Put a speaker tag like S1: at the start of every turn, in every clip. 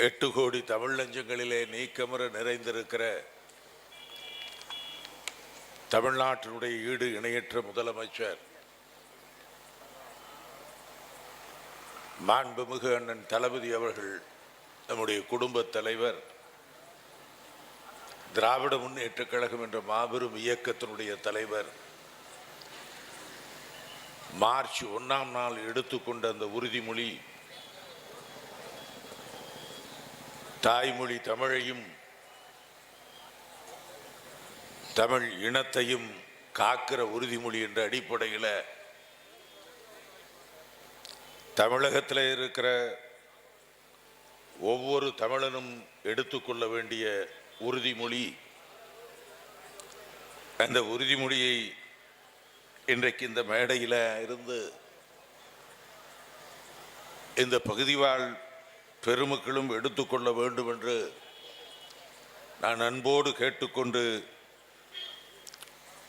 S1: எட்டு கோடி தமிழ் நெஞ்சங்களிலே நீக்கமுற நிறைந்திருக்கிற தமிழ்நாட்டினுடைய ஈடு இணையற்ற முதலமைச்சர் மாண்புமிகு அண்ணன் தளபதி அவர்கள் நம்முடைய குடும்பத் தலைவர் திராவிட முன்னேற்றக் கழகம் என்ற மாபெரும் இயக்கத்தினுடைய தலைவர் மார்ச் ஒன்றாம் நாள் எடுத்துக்கொண்ட அந்த உறுதிமொழி தாய்மொழி தமிழையும் தமிழ் இனத்தையும் காக்கிற உறுதிமொழி என்ற அடிப்படையில் தமிழகத்தில் இருக்கிற ஒவ்வொரு தமிழனும் எடுத்துக்கொள்ள வேண்டிய உறுதிமொழி. அந்த உறுதிமொழியை இன்றைக்கு இந்த மேடையில் இருந்து இந்த பகுதிவாழ் பெருமக்களும் எடுத்துக்கொள்ள வேண்டும் என்று நான் அன்போடு கேட்டுக்கொண்டு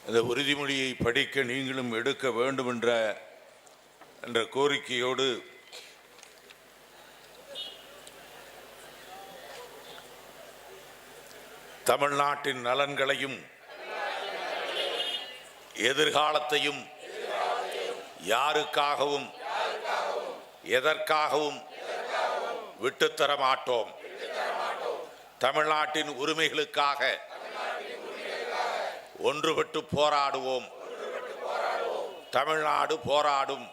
S1: இந்த உறுதிமொழியை படிக்க நீங்களும் எடுக்க வேண்டும் என்ற என்ற கோரிக்கையோடு தமிழ்நாட்டின் நலன்களையும் எதிர்காலத்தையும் யாருக்காகவும் எதற்காகவும் விட்டுத்தர மாட்டோம் தமிழ்நாட்டின் உரிமைகளுக்காக ஒன்றுபட்டு போராடுவோம். தமிழ்நாடு போராடும்.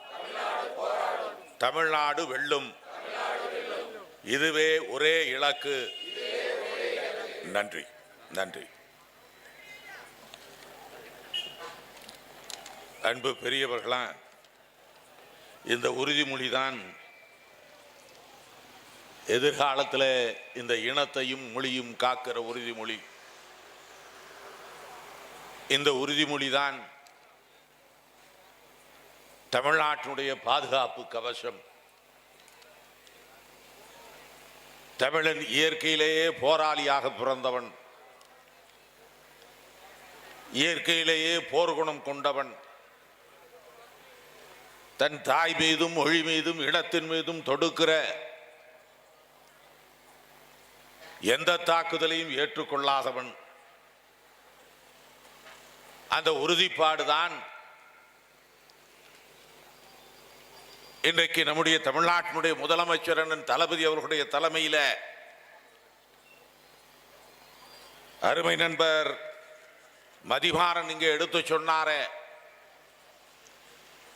S1: தமிழ்நாடு வெல்லும். இதுவே ஒரே இலக்கு. நன்றி நன்றி. அன்பு பெரியவர்களா இந்த உறுதிமொழி தான் எதிர்காலத்தில் இந்த இனத்தையும் மொழியும் காக்கிற உறுதிமொழி. இந்த உறுதிமொழி தான் தமிழ்நாட்டினுடைய பாதுகாப்பு கவசம். தமிழன் இயற்கையிலேயே போராளியாக பிறந்தவன். இயற்கையிலேயே போர்க்குணம் கொண்டவன். தன் தாய் மீதும் மொழி மீதும் இடத்தின் மீதும் தொடுக்கிற எந்த தாக்குதலையும் ஏற்றுக்கொள்ளாதவன். அந்த உறுதிப்பாடுதான் இன்றைக்கு நம்முடைய தமிழ்நாட்டினுடைய முதலமைச்சர் அண்ணன் தளபதி அவர்களுடைய தலைமையில் அருமை நண்பர் மதிவாரன் இங்கே எடுத்து சொன்னார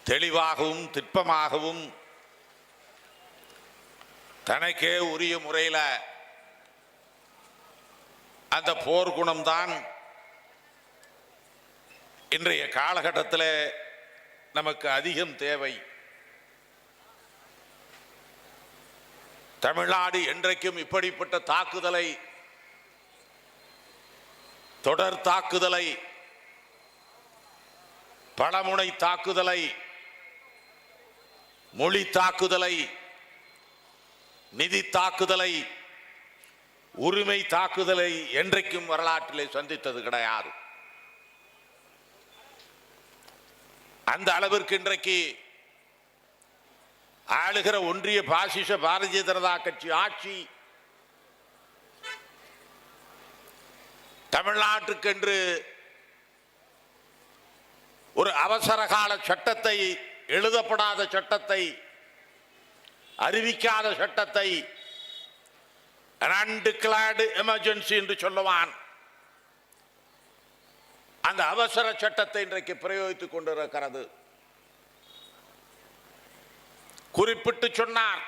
S1: தெளிவாகவும் திட்பமாகவும் தனக்கே உரிய முறையில் அந்த போர்க்குணம்தான் இன்றைய காலகட்டத்தில் நமக்கு அதிகம் தேவை. தமிழ்நாடு என்றைக்கும் இப்படிப்பட்ட தாக்குதலை தொடர் தாக்குதலை பழமுனை தாக்குதலை மொழி தாக்குதலை நிதி தாக்குதலை உரிமை தாக்குதலை என்றைக்கும் வரலாற்றிலே சந்தித்தது கிடையாது. அந்த அளவிற்கு இன்றைக்கு ஆளுகிற ஒன்றிய பாசிச பாரதிய ஜனதா கட்சி ஆட்சி தமிழ்நாட்டுக்கென்று ஒரு அவசர கால சட்டத்தை எழுதப்படாத சட்டத்தை அறிவிக்காத சட்டத்தை அன்டிக்ளேர்டு எமர்ஜென்சி என்று சொல்லுவான். அந்த அவசர சட்டத்தை இன்றைக்கு பிரயோகித்துக் கொண்டிருக்கிறது. குறிப்பிட்டு சொன்னார்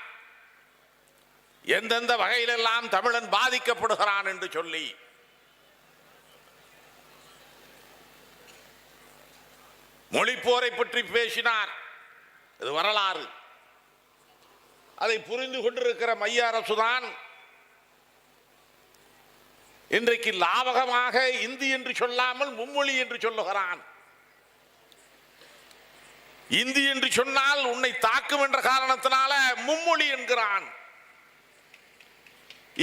S1: எந்தெந்த வகையிலெல்லாம் தமிழன் பாதிக்கப்படுகிறான் என்று சொல்லி. மொழிப்போரை பற்றி பேசினார் இது வரலாறு. அதை புரிந்து கொண்டிருக்கிற மைய அரசுதான் இன்றைக்கு லாவகமாக இந்தி என்று சொல்லாமல் மும்மொழி என்று சொல்லுகிறான். இந்தி என்று சொன்னால் உன்னை தாக்கும் என்ற காரணத்தினால மும்மொழி என்கிறான்.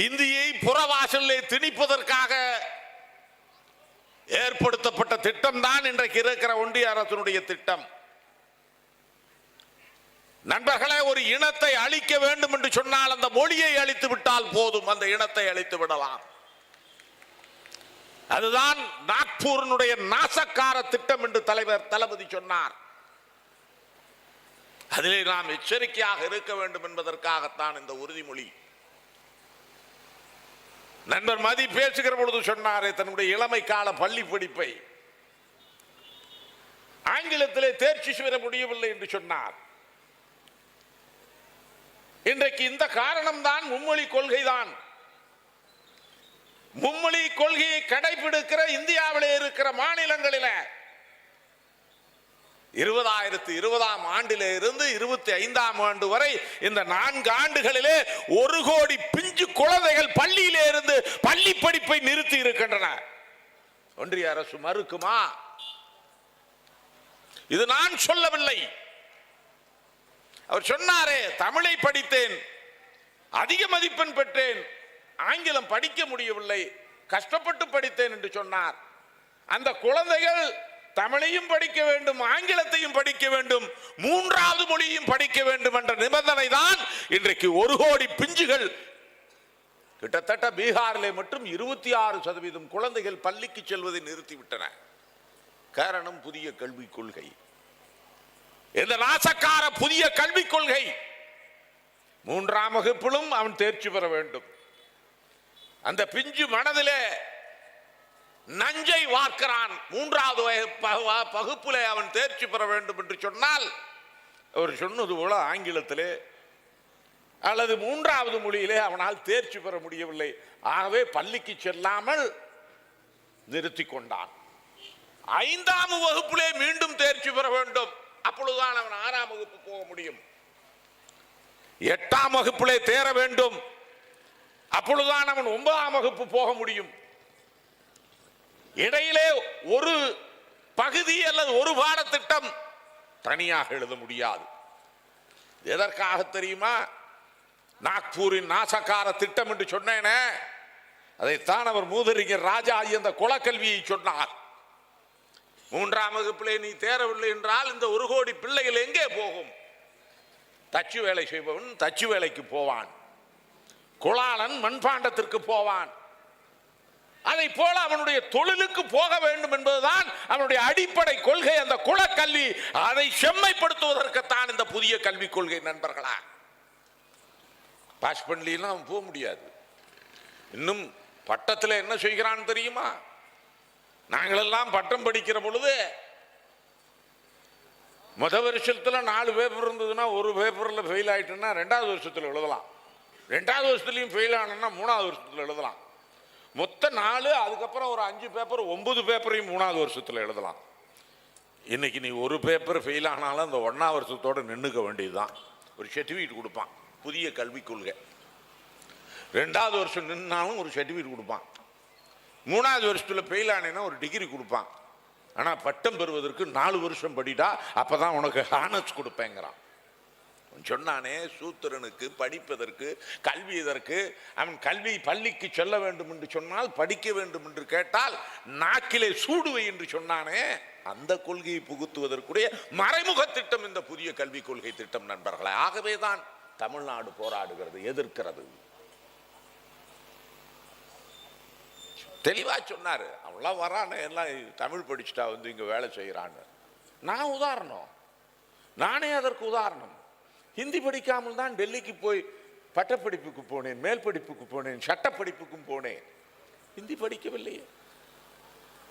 S1: இந்தியை புறவாசலே திணிப்பதற்காக ஏற்படுத்தப்பட்ட திட்டம் தான் இன்றைக்கு இருக்கிற ஒன்றிய அரசினுடைய திட்டம். நண்பர்களே ஒரு இனத்தை அழிக்க வேண்டும் என்று சொன்னால் அந்த மொழியை அழித்து விட்டால் போதும். அந்த இனத்தை அழித்து விடலாம். அதுதான் நாக்பூரினுடைய நாசக்கார திட்டம் என்று தலைவர் தளபதி சொன்னார். அதிலே நாம் எச்சரிக்கையாக இருக்க வேண்டும் என்பதற்காகத்தான் இந்த உறுதிமொழி. நண்பர் மதி பேசுகிற பொழுது சொன்னாரே தன்னுடைய இளமை கால பள்ளி படிப்பை. ஆங்கிலத்திலே தேர்ச்சி பெற முடியவில்லை என்று சொன்னார். இன்றைக்கு இந்த காரணம்தான் மும்மொழி கொள்கைதான். மும்மொழி கொள்கையை கடைபிடிக்கிற இந்தியாவில் இருக்கிற மாநிலங்களில் இருபதாயிரத்து இருபதாம் ஆண்டில இருந்து இருபத்தி ஐந்தாம் ஆண்டு வரை இந்த நான்கு ஆண்டுகளிலே ஒரு கோடி பிஞ்சு குழந்தைகள் பள்ளியிலே இருந்து பள்ளி படிப்பை நிறுத்தி இருக்கின்றன. ஒன்றிய அரசு மறுக்குமா? இது நான் சொல்லவில்லை. அவர் சொன்னாரே தமிழை படித்தேன் அதிக மதிப்பெண் பெற்றேன் ஆங்கிலம் படிக்க முடியவில்லை. கஷ்டப்பட்டு படித்தேன் என்று சொன்னார். அந்த குழந்தைகள் தமிழையும் படிக்க வேண்டும் ஆங்கிலத்தையும் படிக்க வேண்டும் மூன்றாவது மொழியும் படிக்க வேண்டும் என்ற நிபந்தனை தான் இன்றைக்கு ஒரு கோடி பிஞ்சுகள். கிட்டத்தட்ட பீகாரிலே மட்டும் இருபத்தி ஆறு சதவீதம் குழந்தைகள் பள்ளிக்கு செல்வதை நிறுத்திவிட்டன. காரணம் புதிய கல்விக் கொள்கை. இந்த நாசக்கார புதிய கல்விக் கொள்கை. மூன்றாம் வகுப்பிலும் அவன் தேர்ச்சி பெற வேண்டும். அந்த பிஞ்சு மனதிலே நஞ்சை வார்க்கிறான். மூன்றாவது பகுப்பிலே அவன் தேர்ச்சி பெற வேண்டும் என்று சொன்னால் அவர் சொன்னது போல ஆங்கிலத்திலே அல்லது மூன்றாவது மொழியிலே அவனால் தேர்ச்சி பெற முடியவில்லை. ஆகவே பள்ளிக்கு செல்லாமல் நிறுத்தி கொண்டான். ஐந்தாம் வகுப்பிலே மீண்டும் தேர்ச்சி பெற வேண்டும். அப்பொழுதுதான் அவன் ஆறாம் வகுப்பு போக முடியும். எட்டாம் வகுப்பிலே தேர வேண்டும். அப்பொழுதுதான் அவன் ஒன்பதாம் வகுப்பு போக முடியும். இடையிலே ஒரு பகுதி அல்லது ஒரு பாடத்திட்டம் தனியாக எழுத முடியாது. எதற்காக தெரியுமா? நாக்பூரின் நாசக்கார திட்டம் என்று சொன்னேனே. அதைத்தான் அவர் மூதறிஞர் ராஜா அந்த குலக்கல்வியை சொன்னார். மூன்றாம் வகுப்பிலே நீ தேரவில்லை என்றால் இந்த ஒரு கோடி பிள்ளைகள் எங்கே போகும்? தச்சு வேலை செய்பவன் தச்சு வேலைக்கு போவான். குளாளன் மண்பாண்டத்திற்கு போவான். அதை போல அவனுடைய தொழிலுக்கு போக வேண்டும் என்பதுதான் அவனுடைய அடிப்படை கொள்கை அந்த குலக்கல்வி. அதை செம்மைப்படுத்துவதற்குத்தான் இந்த புதிய கல்விக் கொள்கை நண்பர்களா. பாஸ் பண்ணலாம் அவன் போக முடியாது. இன்னும் பட்டத்தில் என்ன செய்கிறான் தெரியுமா? நாங்களெல்லாம் பட்டம் படிக்கிற பொழுது முத வருஷத்தில் நாலு பேப்பர் இருந்ததுன்னா ஒரு பேப்பரில் ஃபெயில் ஆயிட்டுன்னா ரெண்டாவது வருஷத்தில் எழுதலாம். ரெண்டாவது வருஷத்துலேயும் ஃபெயில் ஆனோம்னா மூணாவது வருஷத்தில் எழுதலாம். மொத்த நாலு அதுக்கப்புறம் ஒரு அஞ்சு பேப்பர் ஒன்பது பேப்பரையும் மூணாவது வருஷத்தில் எழுதலாம். இன்னைக்கு நீ ஒரு பேப்பர் ஃபெயில் ஆனாலும் அந்த ஒன்றாம் வருஷத்தோட நின்றுக்க வேண்டியது தான் ஒரு சர்டிஃபிகேட் கொடுப்பான் புதிய கல்விக் கொள்கை. ரெண்டாவது வருஷம் நின்னாலும் ஒரு சர்டிஃபிகேட் கொடுப்பான். மூணாவது வருஷத்தில் ஃபெயில் ஆனேன்னா ஒரு டிகிரி கொடுப்பான். ஆனால் பட்டம் பெறுவதற்கு நாலு வருஷம் படிடா அப்பதான் உனக்கு ஹானர்ஸ் கொடுப்பேங்கிறான். சொன்னானே சூத்திரனுக்கு படிப்பதற்கு கல்வி இதற்கு அவன் கல்வி பள்ளிக்கு செல்ல வேண்டும் என்று சொன்னால் படிக்க வேண்டும் என்று கேட்டால் நாக்கிலே சூடுவை என்று சொன்னானே அந்த கொள்கையை புகுத்துவதற்குரிய மறைமுக திட்டம் இந்த புதிய கல்விக் கொள்கை திட்டம் நண்பர்களே. ஆகவே தான் தமிழ்நாடு போராடுகிறது எதிர்க்கிறது. தெளிவாக சொன்னார். அவன்லாம் வரானே எல்லாம் தமிழ் படிச்சுட்டா வந்து இங்கே வேலை செய்கிறான்னு நான் உதாரணம். நானே அதற்கு உதாரணம். ஹிந்தி படிக்காமல் தான் டெல்லிக்கு போய் பட்டப்படிப்புக்கு போனேன் மேல் படிப்புக்கு போனேன் சட்டப்படிப்புக்கும் போனேன். ஹிந்தி படிக்கவில்லையே.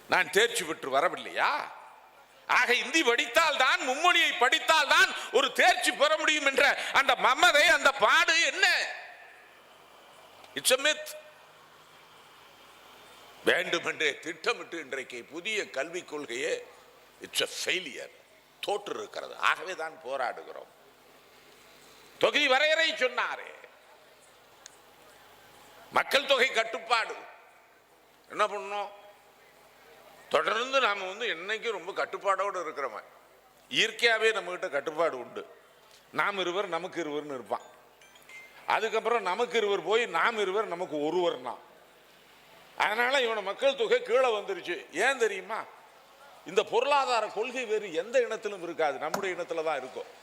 S1: நான் தேர்ச்சி பெற்று வரவில்லையா? ஆக இந்தி படித்தால் தான் மும்மொழியை படித்தால் தான் ஒரு தேர்ச்சி பெற முடியும் என்ற அந்த மமதை அந்த பாடு என்ன? இட்ஸ் மித் வேண்டுமென்றே திட்டமிட்டு இன்றைக்கு புதிய கல்விக் கொள்கையே இட்ஸ் அ ஃபெயிலியர் தோற்று இருக்கிறது ஆகவே தான் போராடுகிறோம். தொகை வரையறை சொன்னாரே. மக்கள் தொகை கட்டுப்பாடு. என்ன பண்ணோம்? தொடர்ந்து நாம வந்து என்னைக்கும் ரொம்ப கட்டுப்பாடோடு இருக்கிறவன். இயற்கையாகவே நம்மகிட்ட கட்டுப்பாடு உண்டு. நாம் இருவர் நமக்கு இருவர்னு இருப்பான். அதுக்கப்புறம் நமக்கு இருவர் போய் நாம் இருவர் நமக்கு ஒருவர்னா. அதனால் இவனை மக்கள் தொகை கீழே வந்துருச்சு. ஏன் தெரியுமா? இந்த பொருளாதார கொள்கை வேறு எந்த இனத்திலும் இருக்காது. நம்முடைய இனத்தில் தான் இருக்கும்.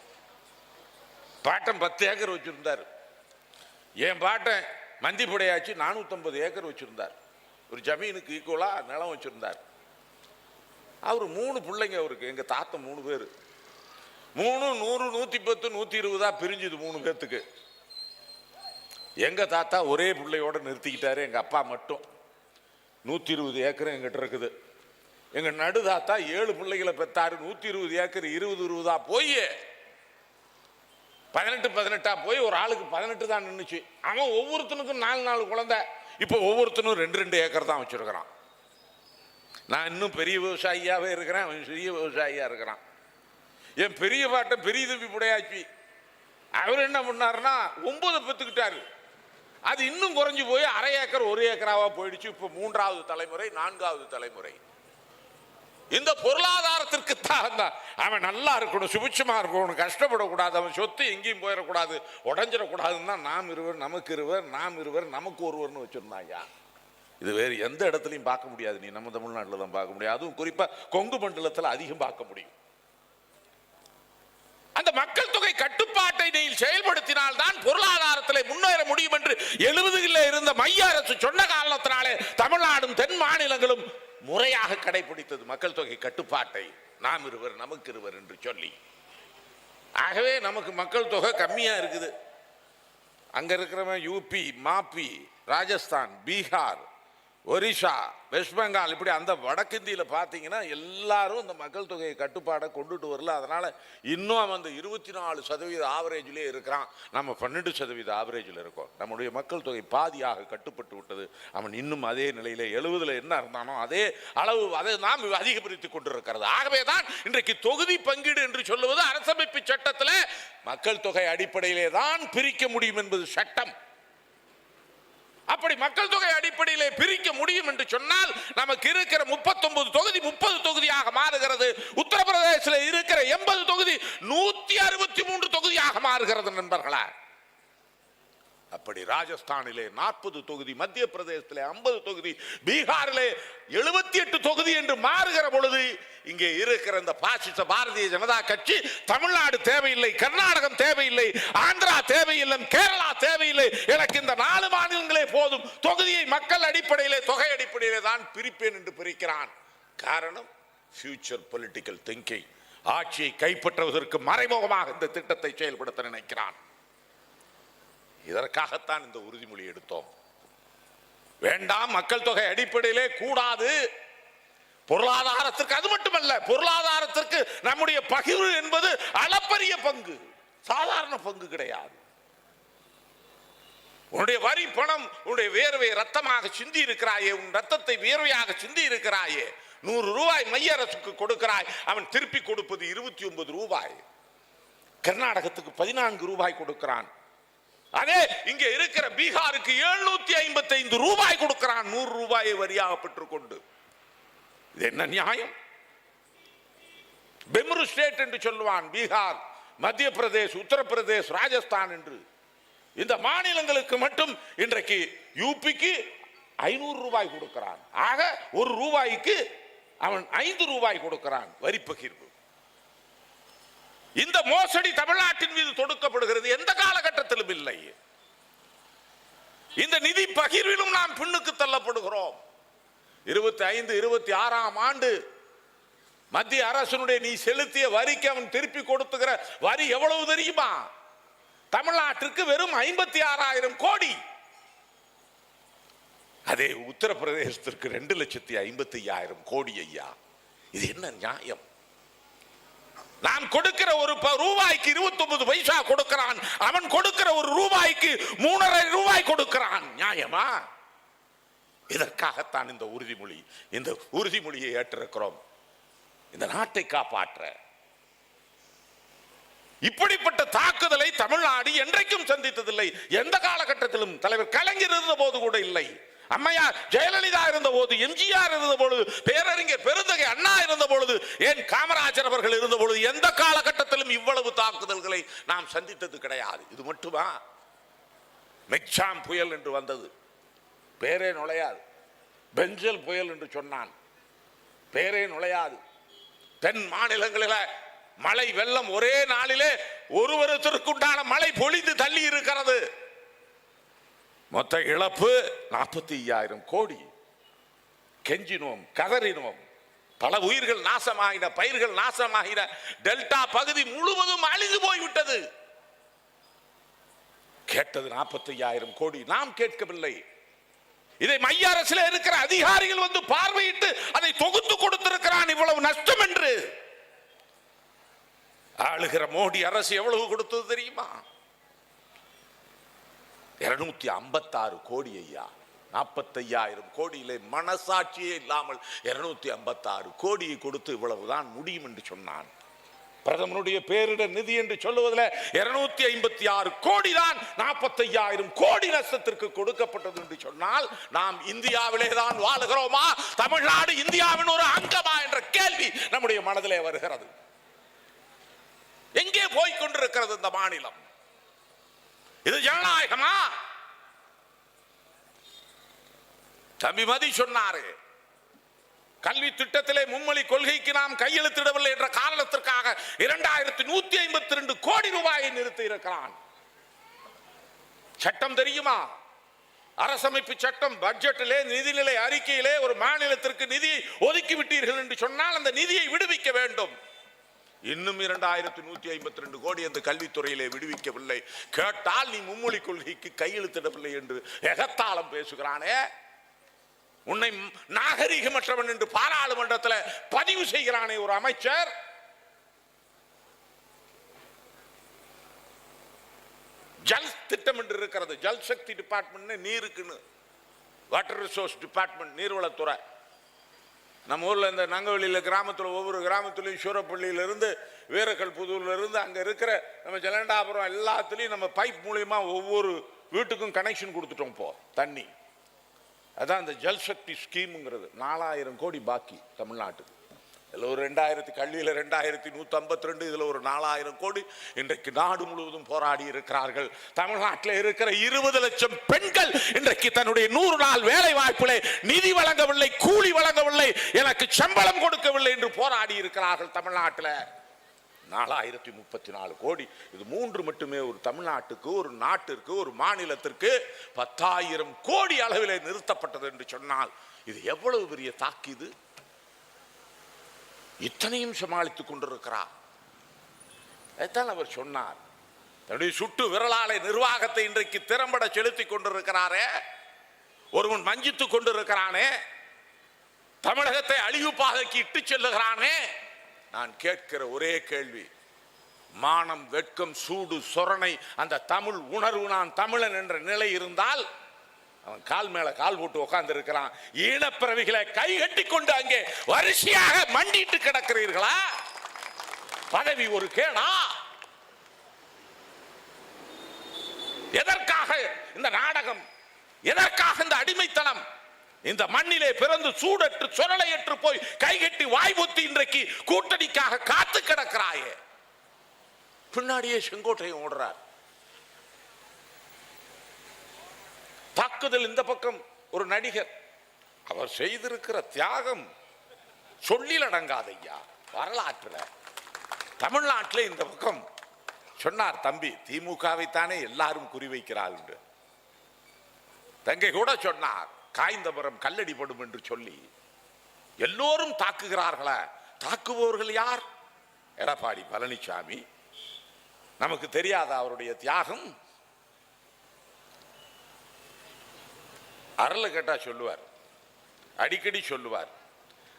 S1: பாட்டன் பத்து ஏக்கர் வச்சுருந்தார். என் பாட்டன் மந்திப்புடையாச்சு நானூற்றம்பது ஏக்கர் வச்சுருந்தார். ஒரு ஜமீனுக்கு ஈக்குவலாக நிலம் வச்சுருந்தார். அவர் மூணு பிள்ளைங்க அவருக்கு எங்கள் தாத்தா மூணு பேர். மூணு நூறு நூற்றி பத்து நூற்றி இருபதாக பிரிஞ்சுது மூணு பேர்த்துக்கு எங்கள் தாத்தா ஒரே பிள்ளையோட நிறுத்திக்கிட்டாரு எங்கள் அப்பா மட்டும். நூற்றி இருபது ஏக்கரும் எங்கிட்ட இருக்குது. எங்கள் நடு தாத்தா ஏழு பிள்ளைகளை பெற்றாரு நூற்றி இருபது ஏக்கர் இருபது இருபதாக போய் பதினெட்டு பதினெட்டாக போய் ஒரு ஆளுக்கு பதினெட்டு தான் நின்றுச்சு அவன் ஒவ்வொருத்தனுக்கும் நாலு நாலு குழந்தை. இப்போ ஒவ்வொருத்தனும் ரெண்டு ரெண்டு ஏக்கர் தான் வச்சுருக்கிறான். நான் இன்னும் பெரிய விவசாயியாகவே இருக்கிறேன் அவன் சிறிய விவசாயியாக இருக்கிறான். என் பெரிய பாட்டை பெரிய தம்பி புடையாச்சி. அவர் என்ன பண்ணாருன்னா ஒம்பது பெற்றுக்கிட்டாரு அது இன்னும் குறைஞ்சி போய் அரை ஏக்கர் ஒரு ஏக்கராக போயிடுச்சு. இப்போ மூன்றாவது தலைமுறை நான்காவது தலைமுறை. இந்த பொருளாதாரத்திற்கு தான் அவன் நல்லா இருக்கணும் சுபிட்சமா இருக்கணும் கஷ்டப்படக்கூடாது அவன் சொத்து எங்கேயும் போயிடக்கூடாது உடஞ்சிடக்கூடாதுன்னு தான் நாம் இருவர் நமக்கு இருவர் நாம் இருவர் நமக்கு ஒருவர்னு வச்சிருந்தாயா இது வேறு எந்த இடத்துலையும் பார்க்க முடியாது. நீ நம்ம தமிழ்நாட்டில் தான் பார்க்க முடியும். அதுவும் குறிப்பாக கொங்கு மண்டலத்தில் அதிகம் பார்க்க முடியும். அந்த மக்கள் தொகை கட்டுப்பாட்டை நீ செயல்படுத்தினால் தான் பொருளாதாரத்தில் முன்னேற முடியும் என்று எழுபதுகளில் இருந்த மைய அரசு சொன்ன காரணத்தினாலே தமிழ்நாடும் தென் மாநிலங்களும் முறையாக கடைபிடித்தது மக்கள் தொகை கட்டுப்பாட்டை நாம் இருவர் நமக்கு இருவர் என்று சொல்லி. ஆகவே நமக்கு மக்கள் தொகை கம்மியாக இருக்குது. அங்கே இருக்கிறவன் யூபி மாப்பி ராஜஸ்தான் பீகார் ஒரிஷா வெஸ்ட் பெங்கால் இப்படி அந்த வடக்கிந்தியில் பார்த்தீங்கன்னா எல்லாரும் இந்த மக்கள் தொகையை கட்டுப்பாடை கொண்டுட்டு வரல. அதனால் இன்னும் அவன் அந்த இருபத்தி நாலு சதவீத ஆவரேஜ்லேயே இருக்கிறான். நம்ம பன்னெண்டு சதவீத ஆவரேஜில் இருக்கோம். நம்முடைய மக்கள் தொகை பாதியாக கட்டுப்பட்டு விட்டது. அவன் இன்னும் அதே நிலையில் எழுபதில் என்ன இருந்தானோ அதே அளவு அதை நாம் அதிகப்படுத்தி கொண்டிருக்கிறது. ஆகவே தான் இன்றைக்கு தொகுதி பங்கீடு என்று சொல்லுவது அரசமைப்பு சட்டத்தில் மக்கள் தொகை அடிப்படையிலே தான் பிரிக்க முடியும் என்பது சட்டம். அப்படி மக்கள் தொகை அடிப்படையிலே பிரிக்க முடியும் என்று சொன்னால் நமக்கு இருக்கிற 39 தொகுதி முப்பது தொகுதியாக மாறுகிறது. உத்தரப்பிரதேசத்தில் இருக்கிற எண்பது தொகுதி நூத்தி அறுபத்தி மூன்று தொகுதியாக மாறுகிறது நண்பர்களா. அப்படி ராஜஸ்தானிலே நாற்பது தொகுதி மத்திய பிரதேசத்திலே ஐம்பது தொகுதி பீகாரிலே எழுபத்தி எட்டு தொகுதி என்று மாறுகிற பொழுது இங்கே இருக்கிற இந்த பாசிச பாரதிய ஜனதா கட்சி தமிழ்நாடு தேவையில்லை கர்நாடகம் தேவையில்லை ஆந்திரா தேவையில்லை கேரளா தேவையில்லை. எனக்கு இந்த நாலு மாநிலங்களே போதும். தொகுதியை மக்கள் அடிப்படையிலே தொகை அடிப்படையிலே தான் பிரிப்பேன் என்று பிரிக்கிறான். காரணம் ஃபியூச்சர் பொலிட்டிக்கல் திங்கிங் ஆட்சியை கைப்பற்றுவதற்கு மறைமுகமாக இந்த திட்டத்தை செயல்படுத்த நினைக்கிறான். இதற்காகத்தான் இந்த உறுதிமொழி எடுத்தோம். வேண்டாம் மக்கள் தொகை அடிப்படையிலே கூடாது. பொருளாதாரத்திற்கு அது மட்டுமல்ல பொருளாதாரத்திற்கு நம்முடைய பகிர்வு என்பது அளப்பரிய பங்கு சாதாரண பங்கு கிடையாது. உன்னுடைய வரி பணம் உன்னுடைய வேர்வை ரத்தமாக சிந்தி இருக்கிறாயே உன் ரத்தத்தை வேர்வையாக சிந்தி இருக்கிறாயே நூறு ரூபாய் மைய அரசுக்கு கொடுக்கிறாய் அவன் திருப்பி கொடுப்பது இருபத்தி ஒன்பது ரூபாய். கர்நாடகத்துக்கு பதினான்கு ரூபாய் கொடுக்கிறான். அதே இங்க இருக்கிற பீகாருக்கு எழுநூத்தி ஐம்பத்தி ஐந்து ரூபாய் கொடுக்கிறான். நூறு ரூபாயை வரியாக பெற்றுக்கொண்டு. இது என்ன நியாயம்? பெம்ரு ஸ்டேட் என்று சொல்லுவான் பீகார் மத்திய பிரதேஷ் உத்தரப்பிரதேஷ் ராஜஸ்தான் என்று. இந்த மாநிலங்களுக்கு மட்டும் இன்றைக்கு யூபிக்கு ஐநூறு ரூபாய் கொடுக்கிறான். ஆக ஒரு ரூபாய்க்கு அவன் ஐந்து ரூபாய் கொடுக்கிறான் வரி பகிர்வு. இந்த மோசடி தமிழ்நாட்டின் மீது தொடுக்கப்படுகிறது. எந்த காலகட்டத்திலும் இல்லை. இந்த நிதி பகிர்விலும் நாம் பின்னுக்கு தள்ளப்படுகிறோம். இருபத்தி ஐந்து இருபத்தி ஆறாம் ஆண்டு மத்திய அரசனுடைய நீ செலுத்திய வரிக்கு அவன் திருப்பி கொடுத்துக்கிற வரி எவ்வளவு தெரியுமா? தமிழ்நாட்டிற்கு வெறும் ஐம்பத்தி ஆறாயிரம் கோடி. அதே உத்தரப்பிரதேசத்திற்கு ரெண்டு லட்சத்தி ஐம்பத்தி ஐயாயிரம் கோடி ஐயா. இது என்ன நியாயம்? நான் கொடுக்கிற ஒரு ப- ரூபாய்க்கு இருபத்தி ஒன்பது பைசா கொடுக்கிறான். அவன் கொடுக்கிற ஒரு ரூபாய்க்கு மூணரை ரூபாய் கொடுக்கிறான். நியாயமா? இதற்காகத்தான் இந்த உறுதிமொழி இந்த உறுதிமொழியை ஏற்றிருக்கிறோம். இந்த நாட்டை காப்பாற்ற. இப்படிப்பட்ட தாக்குதலை தமிழ்நாடு என்றைக்கும் சந்தித்ததில்லை. எந்த காலகட்டத்திலும் தலைவர் கலைஞர் இருந்த போது கூட இல்லை. அம்மையார் ஜெயலலிதா இருந்த போது எம்ஜிஆர் இருந்த பொழுது பேரறிஞர் பெருந்தகை அண்ணா இருந்த பொழுது ஏன் காமராஜர் அவர்கள் இருந்த பொழுது எந்த காலகட்டத்திலும் இவ்வளவு தாக்குதல்களை நாம் சந்தித்தது கிடையாது. இது மட்டுமா? மெக்சாம் புயல் என்று வந்தது. பேரே நுழையாது. பெஞ்சல் புயல் என்று சொன்னான். பேரே நுழையாது. தென் மாநிலங்களில் மழை வெள்ளம் ஒரே நாளிலே ஒரு வருடத்திற்குண்டான மழை பொழிந்து தள்ளி இருக்கிறது. மொத்த இழப்பு நாற்பத்தி ஐயாயிரம் கோடி. கெஞ்சினோம் கதறினோம். பல உயிர்கள் நாசமாகின பயிர்கள் நாசமாகின. டெல்டா பகுதி முழுவதும் அழிந்து போய்விட்டது. கேட்டது நாற்பத்தி ஐயாயிரம் கோடி. நாம் கேட்கவில்லை. இதை மைய அரசில் இருக்கிற அதிகாரிகள் வந்து பார்வையிட்டு அதை தொகுத்து கொடுத்திருக்கிறான். இவ்வளவு நஷ்டம் என்று. ஆளுகிற மோடி அரசு எவ்வளவு கொடுத்தது தெரியுமா? இருநூத்தி ஐம்பத்தாறு கோடி ஐயா. நாற்பத்தையாயிரம் கோடியிலே மனசாட்சியே இல்லாமல் இருநூத்தி ஐம்பத்தாறு கோடியை கொடுத்து இவ்வளவுதான் முடியும் என்று சொன்னான். பிரதமருடைய பேரிடர் நிதி என்று சொல்லுவதில் இருநூத்தி ஐம்பத்தி ஆறு கோடி தான் நாற்பத்தையாயிரம் கோடி நஷ்டத்திற்கு கொடுக்கப்பட்டது என்று சொன்னால் நாம் இந்தியாவிலே தான் வாழுகிறோமா? தமிழ்நாடு இந்தியாவின் ஒரு அங்கமா என்ற கேள்வி நம்முடைய மனதிலே வருகிறது. எங்கே போய்கொண்டிருக்கிறது இந்த மாநிலம்? இது ஜனநாயகமா? தம்பி மதி சொன்னாரு கல்வி திட்டத்திலே மும்மொழி கொள்கைக்கு நாம் கையெழுத்திடவில்லை என்ற காரணத்திற்காக இரண்டாயிரத்தி நூத்தி ஐம்பத்தி ரெண்டு கோடி ரூபாயை நிறுத்தி இருக்கிறான். சட்டம் தெரியுமா? அரசமைப்பு சட்டம் பட்ஜெட்டிலே நிதிநிலை அறிக்கையிலே ஒரு மாநிலத்திற்கு நிதி ஒதுக்கி விட்டீர்கள் என்று சொன்னால் அந்த நிதியை விடுவிக்க வேண்டும். இன்னும் இரண்டாயிரத்தி நூத்தி ஐம்பத்தி ரெண்டு கோடி அந்த கல்வித்துறையிலே விடுவிக்கவில்லை. கேட்டால் நீ மும்மொழி கொள்கைக்கு கையெழுத்திடவில்லை என்று எகத்தாளம் பேசுகிறானே. உன்னை நாகரிகமற்றவன் என்று பாராளுமன்றத்தில் பதிவு செய்கிறானே ஒரு அமைச்சர். ஜல் திட்டம் என்று இருக்கிறது. ஜல் சக்தி டிபார்ட்மெண்ட் நீருக்குன்னு. வாட்டர் ரிசோர்ஸ் டிபார்ட்மெண்ட் நீர்வளத்துறை. நம்ம ஊரில் இந்த நங்கவெளியில் கிராமத்தில் ஒவ்வொரு கிராமத்துலேயும் சூரப்பள்ளியிலிருந்து வீரக்கல் புதூர்லேருந்து அங்கே இருக்கிற நம்ம ஜலண்டாபுரம் எல்லாத்துலேயும் நம்ம பைப் மூலயமா ஒவ்வொரு வீட்டுக்கும் கனெக்ஷன் கொடுத்துட்டோம் இப்போ தண்ணி. அதான் இந்த ஜல் சக்தி ஸ்கீமுங்கிறது நாலாயிரம் கோடி பாக்கி தமிழ்நாட்டுக்கு. இதில் ஒரு ரெண்டாயிரத்தி கல்வியில் ரெண்டாயிரத்தி நூற்றி ஐம்பத்தி ரெண்டு இதில் ஒரு நாலாயிரம் கோடி இன்றைக்கு நாடு முழுவதும் போராடி இருக்கிறார்கள். தமிழ்நாட்டில் இருக்கிற இருபது லட்சம் பெண்கள் இன்றைக்கு தன்னுடைய நூறு நாள் வேலை வாய்ப்பிலே நிதி வழங்கவில்லை கூலி வழங்கவில்லை எனக்கு சம்பளம் கொடுக்கவில்லை என்று போராடி இருக்கிறார்கள் தமிழ்நாட்டில். நாலாயிரத்தி முப்பத்தி நாலு கோடி. இது மூன்று மட்டுமே ஒரு தமிழ்நாட்டுக்கு ஒரு நாட்டிற்கு ஒரு மாநிலத்திற்கு பத்தாயிரம் கோடி அளவிலே நிறுத்தப்பட்டது என்று சொன்னால் இது எவ்வளவு பெரிய தாக்கிது இத்தனையும் சமாளித்துக் கொண்டிருக்கிறார். அதைத்தான் அவர் சொன்னார். தன்னுடைய சுட்டு விரலாலை நிர்வாகத்தை இன்றைக்கு திறம்பட செலுத்திக் கொண்டிருக்கிறாரே. ஒருவன் வஞ்சித்துக் கொண்டிருக்கிறானே. தமிழகத்தை அழிவு பாதைக்கு இட்டு செல்லுகிறானே. நான் கேட்கிற ஒரே கேள்வி மானம் வெட்கம் சூடு சொரணை அந்த தமிழ் உணர்வு நான் தமிழன் என்ற நிலை இருந்தால் அவன் கால் மேல கால் போட்டு உட்கார்ந்து இருக்கிறான் ஈனப்பிறவிகளை கை கட்டி கொண்டு அங்கே வரிசையாக மண்டிட்டு கிடக்கிறீர்களா? பதவி ஒரு கேடா? எதற்காக இந்த நாடகம்? எதற்காக இந்த அடிமைத்தனம்? இந்த மண்ணிலே பிறந்து சூடற்று சுரலையற்று போய் கைகட்டி வாய்பொத்தி இன்றைக்கு கூட்டணிக்காக காத்து கிடக்கிறாயே. பின்னாடியே செங்கோட்டையும் ஓடுறார். தாக்குதல் இந்த பக்கம். ஒரு நடிகர் அவர் செய்திருக்கிற தியாகம் சொல்லில் அடங்காத ஐயா வரலாற்றுல. தமிழ்நாட்டில் இந்த பக்கம் சொன்னார் தம்பி திமுகவை தானே எல்லாரும் குறிவைக்கிறார் என்று. தங்கை கூட சொன்னார் காய்ந்தபுரம் கல்லடிப்படும் என்று சொல்லி. எல்லோரும் தாக்குகிறார்களா? தாக்குபவர்கள் யார்? எடப்பாடி பழனிசாமி நமக்கு தெரியாத அவருடைய தியாகம்? அருளை கேட்டால் சொல்லுவார். அடிக்கடி சொல்லுவார்.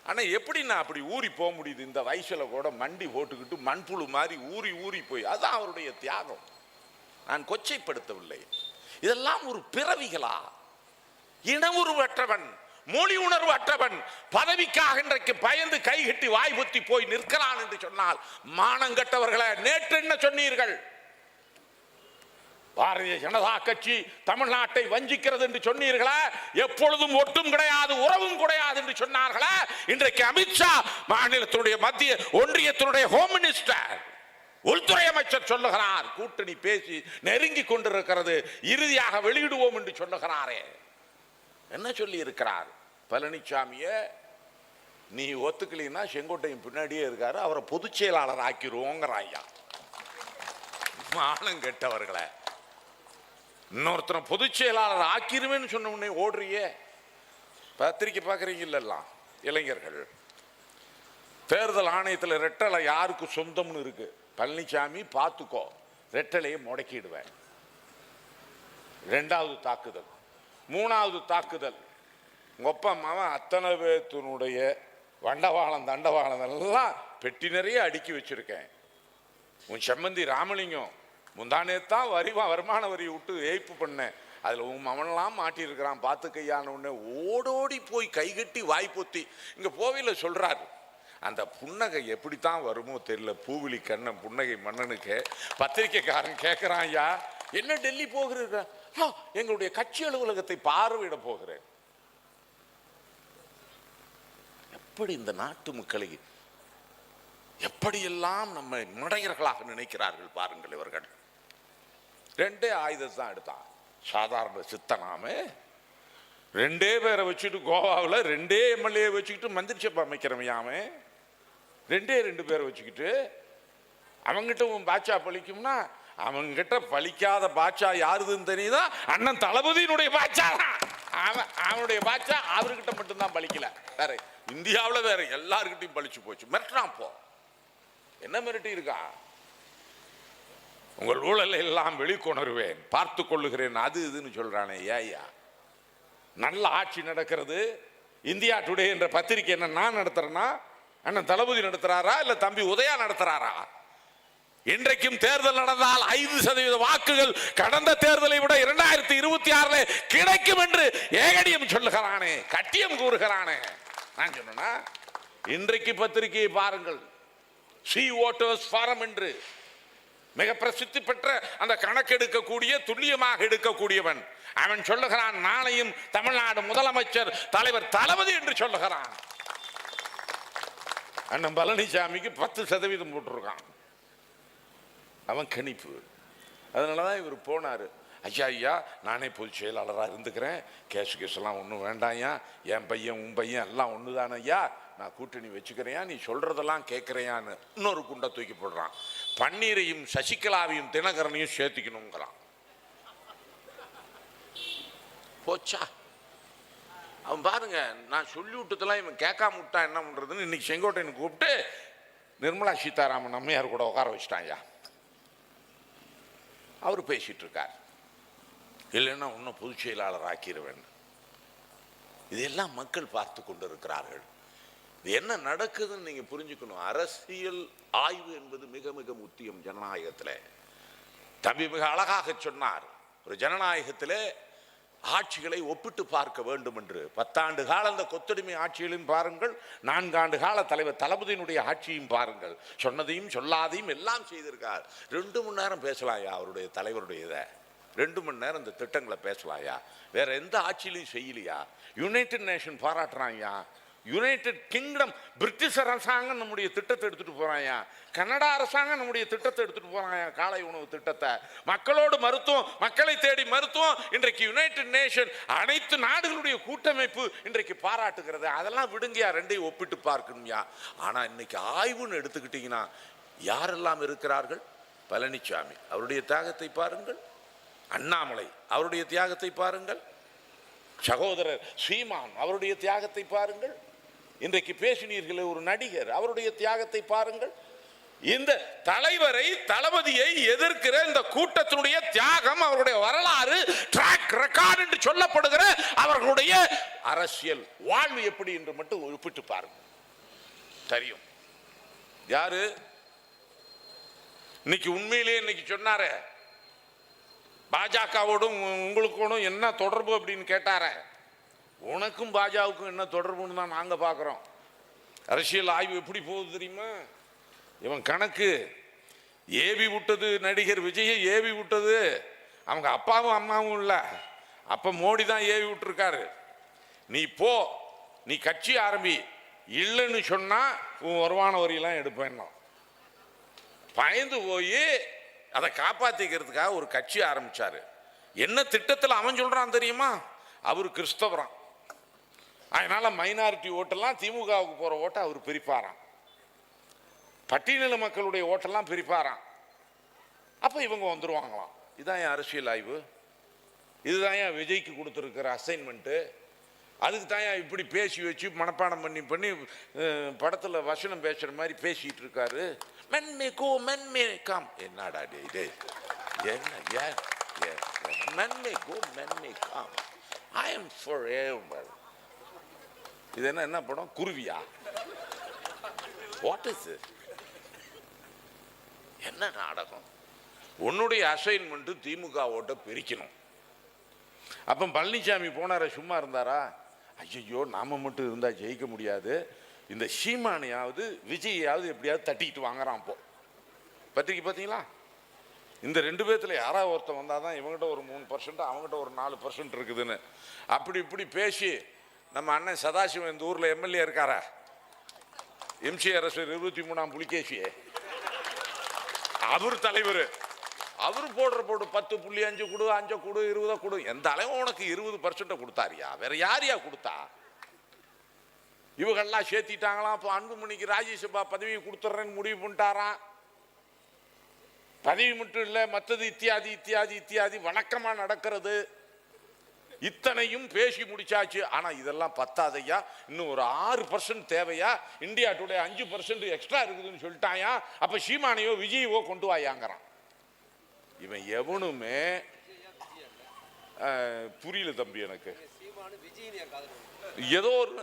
S1: ஆனால் எப்படி நான் அப்படி ஊறி போக முடியுது? இந்த வயசில் கூட மண்டி போட்டுக்கிட்டு மண்புழு மாதிரி ஊறி ஊறி போய் அதுதான் அவருடைய தியாகம். நான் கொச்சைப்படுத்தவில்லை. இதெல்லாம் ஒரு பிறவிகளா? இன உருவற்றவன் மொழி உணர்வு அற்றவன் பதவிக்காக இன்றைக்கு பயந்து கைகட்டி வாய்புத்தி போய் நிற்கிறான் என்று சொன்னால் மானங்கட்டவர்களை நேற்று என்ன சொன்னீர்கள்? பாரதிய ஜனதா கட்சி தமிழ்நாட்டை வஞ்சிக்கிறது என்று சொன்னீர்களா? எப்பொழுதும் ஒட்டும் கிடையாது உறவும் கிடையாது என்று சொன்னார்களா? இன்றைக்கு அமித்ஷா மாநிலத்தினுடைய மத்திய ஒன்றியத்தினுடைய ஹோம் மினிஸ்டர் உள்துறை அமைச்சர் சொல்லுகிறார் கூட்டணி பேசி நெருங்கி கொண்டிருக்கிறது இறுதியாக வெளியிடுவோம் என்று சொல்லுகிறாரே. என்ன சொல்லி இருக்கிறார் பழனிசாமியை நீ ஒத்துக்கலீன்னா செங்கோட்டையின் பின்னாடியே இருக்காரு அவரை பொதுச் செயலாளர் ஆக்கிடுவோங்கிற ஐயா மானம் கெட்டவர்களை. இன்னொருத்தனை பொதுச் செயலாளர் ஆக்கிருவேன்னு சொன்ன உடனே ஓடுறியே. பத்திரிக்கை பார்க்குறீங்கல்லாம் இளைஞர்கள். தேர்தல் ஆணையத்தில் ரெட்டலை யாருக்கு சொந்தம்னு இருக்கு? பழனிசாமி பார்த்துக்கோ ரெட்டலையை முடக்கிடுவேன். ரெண்டாவது தாக்குதல். மூணாவது தாக்குதல். உங்கள் அப்பா அம்மாவன் அத்தனை பேத்தினுடைய வண்டவாளம் தண்டவாளம் எல்லாம் பெட்டி நிறைய அடுக்கி வச்சுருக்கேன். உன் செம்மந்தி ராமலிங்கம் முந்தானேத்தான் வரி வருமான வரி விட்டு ஏய்ப்பு பண்ணேன் அதில் உன் மவனெல்லாம் மாட்டியிருக்கிறான் பார்த்து கையான உடனே ஓடோடி போய் கைகட்டி வாய்ப்பொத்தி இங்கே கோவிலில் சொல்கிறாரு அந்த புன்னகை எப்படித்தான் வருமோ தெரியல. பூவிலி கண்ணன் புன்னகை மன்னனுக்கு. பத்திரிக்கைக்காரன் கேட்குறான் ஐயா என்ன டெல்லி போகிறீர்கள்? எங்களுடைய கட்சி அலுவலகத்தை பார்வையிட போகிறேன். எப்படி இந்த நாட்டு மக்களை எப்படியெல்லாம் நம்ம முடையர்களாக நினைக்கிறார்கள் பாருங்கள் இவர்கள். ரெண்டே ஆயுதம் தான் எடுத்தான். சாதாரண சித்தனாம ரெண்டே பேரை வச்சுட்டு கோவாவில் ரெண்டே எம்எல்ஏ வச்சுக்கிட்டு மந்திரி சபை அமைக்கிறவையாமே ரெண்டே ரெண்டு பேரை வச்சுக்கிட்டு அவங்ககிட்ட உன் பாட்சா பழிக்கும்னா அவங்கிட்ட பழிக்காத பாட்சா யாருதுன்னு தெரியுதா? அண்ணன் தளபதியினுடைய பாட்சா தான். அவன் அவனுடைய பாட்சா அவர்கிட்ட மட்டும்தான் பழிக்கல. வேற இந்தியாவில் வேற எல்லாருக்கிட்டையும் பழிச்சு போச்சு. மிரட்டான் போ. என்ன மிரட்டி இருக்கான் உங்கள் ஊழலை எல்லாம் வெளிக்கொணருவேன் பார்த்து கொள்ளுகிறேன் அது இதுன்னு சொல்றானே ஏய்யா நல்ல ஆட்சி நடக்கிறது. இந்தியா டுடே என்ற பத்திரிக்கை என்ன நான் நடத்துறேன்னா அண்ணன் தளபதி நடத்துறாரா? இல்லை தம்பி உதயா நடத்துறாரா? இன்றைக்கும் தேர்தல் நடந்தால் ஐந்து சதவீத வாக்குகள் கடந்த தேர்தலை விட இரண்டாயிரத்தி இருபத்தி ஆறுல கிடைக்கும் என்று ஏகடியம் சொல்லுகிறானே கட்டியம் கூறுகிறானே. நான் சொன்னா இன்றைக்கு பத்திரிகையை பாருங்கள். சி ஓட்டர்ஸ் ஃபாரம் என்று மிக பிரசித்தி பெற்ற அந்த கணக்கெடுக்கக்கூடிய துல்லியமாக எடுக்கக்கூடியவன். அவன் சொல்லுகிறான் நாளையும் தமிழ்நாடு முதலமைச்சர் தலைவர் தளபதி என்று சொல்லுகிறான். அண்ணன் பழனிசாமிக்கு பத்து சதவீதம் போட்டிருக்கான். அவன் கணிப்பு. அதனால தான் இவர் போனார். ஐயா ஐயா நானே பொதுச் செயலாளராக இருந்துக்கிறேன். கேஷ் கேஸ் எல்லாம் ஒன்றும் வேண்டாம்யா என் பையன் உன் பையன் எல்லாம் ஒன்று தானே ஐயா. நான் கூட்டணி வச்சுக்கிறையா நீ சொல்றதெல்லாம் கேட்குறையான்னு இன்னொரு குண்டை தூக்கி போடுறான். பன்னீரையும் சசிகலாவையும் தினகரனையும் சேர்த்துக்கணுங்கிறான். போச்சா? அவன் பாருங்க நான் சொல்லி விட்டதெல்லாம் இவன் கேட்காம விட்டா என்ன பண்ணுறதுன்னு இன்னைக்கு செங்கோட்டையனை கூப்பிட்டு நிர்மலா சீதாராமன் அம்மையார் கூட உட்கார வச்சிட்டாயா அவர் பேசிகிட்டு இருக்கார். இல்லைன்னா இன்னும் பொதுச் செயலாளர் ஆக்கிடுவேன் இதெல்லாம் மக்கள் பார்த்து கொண்டு இருக்கிறார்கள் இது என்ன நடக்குதுன்னு நீங்கள் புரிஞ்சுக்கணும். அரசியல் ஆய்வு என்பது மிக மிக முக்கியம் ஜனநாயகத்தில். தம்பி மிக அழகாக சொன்னார். ஒரு ஜனநாயகத்தில் ஆட்சிகளை ஒப்பிட்டு பார்க்க வேண்டும் என்று பத்தாண்டு கால அந்த கொத்தடிமை ஆட்சிகளையும் பாருங்கள் நான்காண்டு கால தலைவர் தளபதியினுடைய ஆட்சியும் பாருங்கள். சொன்னதையும் சொல்லாதையும் எல்லாம் செய்திருக்கார். ரெண்டு மணி நேரம் பேசலாம்யா அவருடைய தலைவருடைய இதை? ரெண்டு மணி நேரம் இந்த திட்டங்களை பேசலாம்யா வேற எந்த ஆட்சியிலையும் செய்யலையா? யுனைடெட் நேஷன் பாராட்டுறாங்கயா யுனைடெட் கிங்டம் பிரிட்டிஷ் அரசாங்கம் நம்முடைய திட்டத்தை எடுத்துகிட்டு போகிறாயா கனடா அரசாங்கம் நம்முடைய திட்டத்தை எடுத்துகிட்டு போகிறாயா காலை உணவு திட்டத்தை. மக்களோடு மருத்துவம் மக்களை தேடி மருத்துவம் இன்றைக்கு யுனைடெட் நேஷன் அனைத்து நாடுகளுடைய கூட்டமைப்பு இன்றைக்கு பாராட்டுகிறது. அதெல்லாம் விடுங்கயா ரெண்டையும் ஒப்பிட்டு பார்க்கணும்யா. ஆனால் இன்னைக்கு ஆய்வுன்னு எடுத்துக்கிட்டிங்கன்னா யாரெல்லாம் இருக்கிறார்கள்? பழனிசாமி அவருடைய தியாகத்தை பாருங்கள். அண்ணாமலை அவருடைய தியாகத்தை பாருங்கள். சகோதரர் சீமான் அவருடைய தியாகத்தை பாருங்கள். இன்றைக்கு பேசினீர்களே ஒரு நடிகர் அவருடைய தியாகத்தை பாருங்கள். இந்த தலைவரை தளபதியை எதிர்க்கிற இந்த கூட்டத்தினுடைய தியாகம் அவருடைய வரலாறு ட்ராக் ரெக்கார்டு என்று சொல்லப்படுகிற அவர்களுடைய அரசியல் வாழ்வு எப்படி என்று மட்டும் ஒப்பிட்டு பாருங்க தெரியும். யாரு? இன்னைக்கு உண்மையிலேயே இன்னைக்கு சொன்னாரே பாஜகவோடும் உங்களுக்கோடும் என்ன தொடர்பு அப்படின்னு கேட்டாரே? உனக்கும் பாஜகவுக்கும் என்ன தொடர்புன்னு தான் நாங்கள் பார்க்குறோம். அரசியல் ஆய்வு எப்படி போகுது தெரியுமா? இவன் கணக்கு. ஏவி விட்டது நடிகர் விஜயை ஏவி விட்டது. அவங்க அப்பாவும் அம்மாவும் இல்லை. அப்போ மோடி தான் ஏவி விட்டுருக்காரு. நீ போ. நீ கட்சி ஆரம்பி. இல்லைன்னு சொன்னால் உன் வருமான வரியெல்லாம் எடுப்பேன்னா பயந்து போய் அதை காப்பாற்றிக்கிறதுக்காக ஒரு கட்சி ஆரம்பிச்சாரு. என்ன திட்டத்தில் அவன் சொல்கிறான் தெரியுமா? அவர் கிறிஸ்தவரான் அதனால் மைனாரிட்டி ஓட்டெல்லாம் திமுகவுக்கு போகிற ஓட்டை அவர் பிரிப்பாராம். பட்டியலின மக்களுடைய ஓட்டெல்லாம் பிரிப்பாராம். அப்போ இவங்க வந்துருவாங்களாம். இதான் என் அரசியல் ஆய்வு. இதுதான் என் விஜய்க்கு கொடுத்துருக்கிற அசைன்மெண்ட்டு அதுக்கு தான் இப்படி பேசி வச்சு மனப்பாடம் பண்ணி பண்ணி படத்தில் வசனம் பேசுகிற மாதிரி பேசிகிட்டு இருக்காரு. மென்மே கோ மென்மே காம் என்னடா டே இது என்ன ஏன் மென்மே கோ மென்மே காம் ஐ எம் ஃபார் ஏ இது என்ன என்ன படம்? குருவியா? வாட் இஸ் என்ன நாடகம்? உன்னுடைய அசைன்மெண்ட் திமுக ஓட்ட பிரிக்கணும். அப்போ பழனிசாமி போனார சும்மா இருந்தாரா? ஐயோ நாம மட்டும் இருந்தால் ஜெயிக்க முடியாது. இந்த சீமானையாவது விஜயாவது எப்படியாவது தட்டிக்கிட்டு வாங்குறான் அப்போ பத்திரிக்கை பார்த்தீங்களா? இந்த ரெண்டு பேர்த்தில் யாராவது ஒருத்தன் வந்தால் தான் இவங்ககிட்ட ஒரு மூணு பர்சன்ட் அவங்ககிட்ட ஒரு நாலு பர்சன்ட் இருக்குதுன்னு. அப்படி இப்படி பேசி நம்ம அண்ணன் சதாசிவம் இந்த ஊரில் எம்எல்ஏ இருக்காரா? எம்சி அரசு இருபத்தி மூணாம் புலிகேசியே. அவர் தலைவர். அவர் போடுற போடு பத்து புள்ளி அஞ்சு கொடு அஞ்சு கொடு இருபதை கொடு. எந்த அளவு உனக்கு இருபது பர்சன்ட்டை கொடுத்தாரியா? வேற யாரையா கொடுத்தா? இவங்கெல்லாம் சேர்த்திட்டாங்களாம். அப்போ அன்புமணிக்கு ராஜ்யசபா பதவி கொடுத்துட்றேன்னு முடிவு பண்ணிட்டாராம். பதவி மட்டும் இல்லை மற்றது இத்தியாதி இத்தியாதி இத்தியாதி வணக்கமா நடக்கிறது. இத்தனையும் பேசி முடிச்சாச்சு. ஆனால் இதெல்லாம் பத்தாதையா? இன்னும் ஒரு ஆறு பர்சன்ட் தேவையா? இந்தியா டுடே அஞ்சு பர்சன்ட் எக்ஸ்ட்ரா இருக்குதுன்னு சொல்லிட்டாயா? அப்போ சீமானையோ விஜயவோ கொண்டு வாயாங்கிறான். இவன் எவனுமே புரியல தம்பி எனக்கு. ஏதோ ஒரு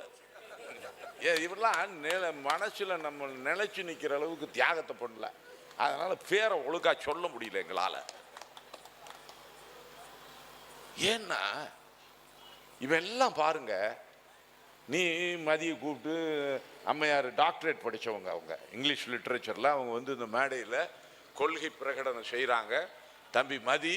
S1: ஏ, இவரெல்லாம் நில மனசுல நம்ம நிலச்சி நிற்கிற அளவுக்கு தியாகத்தை பண்ணல. அதனால் பேரை ஒழுக்கா சொல்ல முடியல எங்களால். ஏன்னா இவெல்லாம் பாருங்க. நீ மதிய கூப்பிட்டு அம்மையார் டாக்டரேட் படிச்சவங்க அவங்க. இங்கிலீஷ் லிட்ரேச்சரில் அவங்க வந்து இந்த மேடையில் கொள்கை பிரகடனம் செய்கிறாங்க தம்பி மதி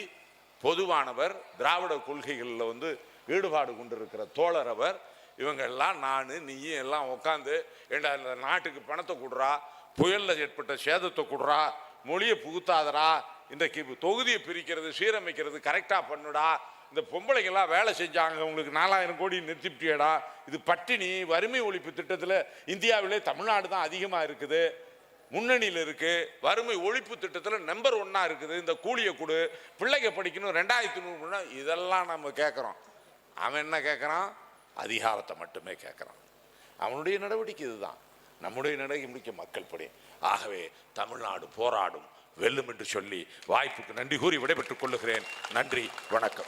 S1: பொதுவானவர் திராவிட கொள்கைகளில் வந்து ஈடுபாடு கொண்டிருக்கிற தோழர் அவர். இவங்கெல்லாம் நான் நீயும் எல்லாம் உட்காந்து ஏண்டா இந்த நாட்டுக்கு பணத்தை கொடுறா புயலில் ஏற்பட்ட சேதத்தை கொடுறா மொழியை புகுத்தாதடா இன்றைக்கு தொகுதியை பிரிக்கிறது சீரமைக்கிறது கரெக்டாக பண்ணுடா இந்த பொம்பளைங்கெல்லாம் வேலை செஞ்சாங்க. உங்களுக்கு நாலாயிரம் கோடி நிறுத்திப்பிட்டியடா இது பட்டினி வறுமை ஒழிப்பு திட்டத்தில் இந்தியாவிலே தமிழ்நாடு தான் அதிகமாக இருக்குது. முன்னணியில் இருக்குது வறுமை ஒழிப்பு திட்டத்தில் நம்பர் ஒன்னாக இருக்குது. இந்த கூலியை கொடு. பிள்ளைங்க படிக்கணும். ரெண்டாயிரத்தி நூறு இதெல்லாம் நம்ம கேட்குறோம். அவன் என்ன கேட்குறான்? அதிகாரத்தை மட்டுமே கேட்குறான். அவனுடைய நடவடிக்கை இதுதான். நம்முடைய நடவடிக்கை மக்கள் படி. ஆகவே தமிழ்நாடு போராடும். வெல்லும் என்று சொல்லி வாய்ப்புக்கு நன்றி கூறி விடைபெற்றுக் கொள்ளுகிறேன். நன்றி. வணக்கம்.